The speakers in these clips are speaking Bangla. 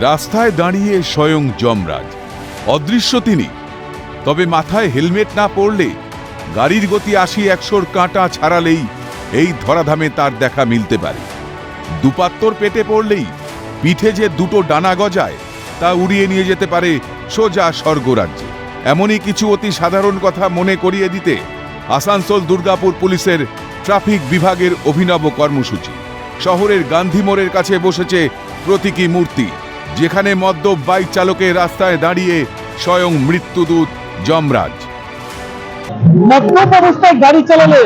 রাস্তায় দাঁড়িয়ে স্বয়ং যমরাজ। অদৃশ্য তিনি। তবে মাথায় হেলমেট না পরলে গাড়ির গতি আশি একশোর কাঁটা ছাড়ালেই এই ধরাধামে তার দেখা মিলতে পারে। দুপাত্তর পেটে পড়লেই পিঠে যে দুটো ডানা গজায় তা উড়িয়ে নিয়ে যেতে পারে সোজা স্বর্গরাজ্যে। এমনই কিছু অতি সাধারণ কথা মনে করিয়ে দিতে আসানসোল দুর্গাপুর পুলিশের ট্রাফিক বিভাগের অভিনব কর্মসূচি। শহরের গান্ধী মোড়ের কাছে বসেছে প্রতীকী মূর্তি। যেখানে মদ্যপ বাইক চালকের রাস্তায় দাঁড়িয়ে স্বয়ং মৃত্যুদূত যমরাজ। মদ্যপ অবস্থায় গাড়ি চালালে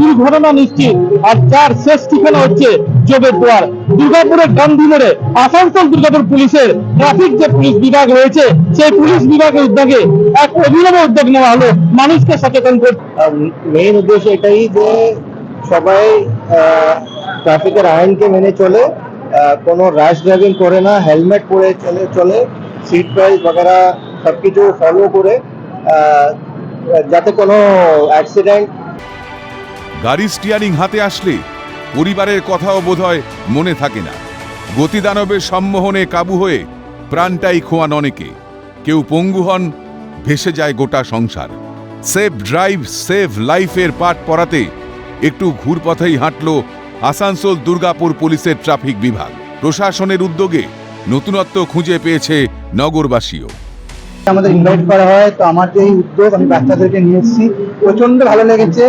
দুর্ঘটনা নিশ্চিত আর যার শেষ ঠিকানা হচ্ছে জবের দুয়ার। দুর্গাপুরের গান্ধী মোড়ে আসানসোল দুর্গাপুর পুলিশের ট্রাফিক যে পুলিশ বিভাগ রয়েছে সেই পুলিশ বিভাগের উদ্যোগে এক অভিনব উদ্যোগ নেওয়া হলো মানুষকে সচেতন করতে মেইন উদ্দেশ্য এটাই যে সবাই ট্রাফিকের আইনকে মেনে চলে কোনো র্যাশ ড্রাইভিং করে না হেলমেট পরে চলে চলে সিট বেল্ট বগেরা সব কিছু ফলো করে যাতে কোনো অ্যাক্সিডেন্ট গাড়ি স্টিয়ারিং হাতে আসলে পরিবারের কথাও বোধহয় মনে থাকে না। গতিদানবের সম্মোহনে কাবু হয়ে প্রাণটাই খোয়ান অনেকে। কেউ পঙ্গু হন, ভেসে যায় গোটা সংসার। সেফ ড্রাইভ সেভ লাইফের পাঠ পড়াতে একটু ঘুরপথেই হাঁটল আসানসোল দুর্গাপুর পুলিশের ট্রাফিক বিভাগ। প্রশাসনের উদ্যোগে নতুনত্ব খুঁজে পেয়েছে নগরবাসীও। আমাদের ইনভাইট করা হয় তো আমার যে এই উদ্যোগ আমি বাচ্চাদেরকে নিয়ে এসেছি। প্রচণ্ড ভালো লেগেছে।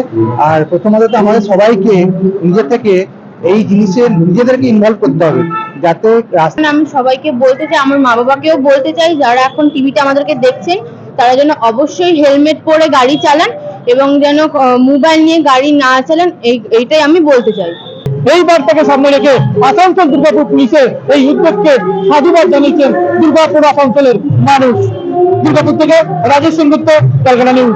আর প্রথমত তো আমাদের সবাইকে নিজে থেকে এই জিনিসে নিজেদেরকে ইনভলভ করতে হবে যাতে আমি সবাইকে বলতে চাই আমার মা বাবাকেও বলতে চাই যারা এখন টিভিতে আমাদেরকে দেখছেন তারা যেন অবশ্যই হেলমেট পরে গাড়ি চালান এবং যেন মোবাইল নিয়ে গাড়ি না চালান এই এইটাই আমি বলতে চাই। এই বার্তাকে সামনে রেখে আসানসোল দুর্গাপুর পুলিশের এই উদ্যোগকে সাধুবাদ জানিয়েছেন দুর্গাপুর আসানসোলের মানুষ। দুর্গাপুর থেকে রাজেশ সেনগুপ্ত ক্যালকাটা নিউজ।